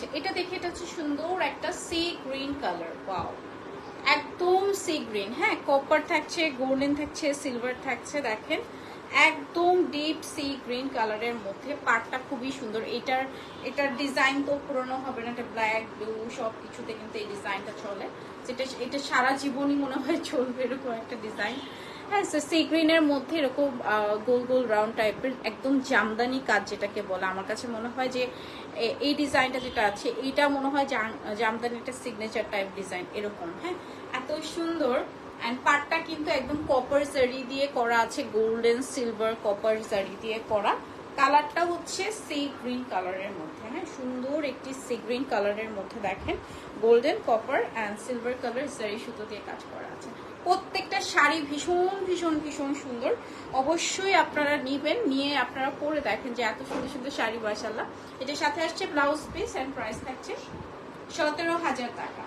আচ্ছা এটা দেখে এটা হচ্ছে সুন্দর একটা সি গ্রিন কালার ওয়াও একদম সি গ্রিন হ্যাঁ কপার থাকছে গোল্ডেন থাকছে সিলভার থাকছে, দেখেন। একদম ডিপ সি গ্রিন কালারের মধ্যে পাটটা খুবই সুন্দর। এটার এটার ডিজাইন তো পুরনো হবে না, এটা ব্ল্যাক ব্লু সব কিছুতে কিন্তু এই ডিজাইনটা চলে। যেটা, এটা সারা জীবনই মনে হয় চলবে এরকম একটা ডিজাইন হ্যাঁ সি গ্রিনের মধ্যে এরকম গোল গোল রাউন্ড টাইপের একদম জামদানি কাজ যেটাকে বলে, আমার কাছে মনে হয় যে এই ডিজাইনটা যেটা আছে, এইটা মনে হয় জাম- জামদানি একটা সিগনেচার টাইপ ডিজাইন এরকম হ্যাঁ? এত সুন্দর অ্যান্ড পাটটা কিন্তু একদম কপার জারি দিয়ে করা আছে গোল্ডেন সিলভার কপার জারি দিয়ে করা। কালারটা হচ্ছে সি গ্রিন কালারের মধ্যে। হ্যাঁ সুন্দর একটি সি গ্রিন কালারের মধ্যে দেখেন। Golden copper and silver colour zari সুতো দিয়ে কাজ করা আছে। প্রত্যেকটা শাড়ি ভীষণ ভীষণ ভীষণ সুন্দর। অবশ্যই আপনারা নিবেন, নিয়ে আপনারা পরে দেখেন যে এত সুন্দর সুন্দর শাড়ি মাসাল্লাহ এটার সাথে আসছে ব্লাউজ পিস অ্যান্ড প্রাইস থাকছে সতেরো হাজার টাকা।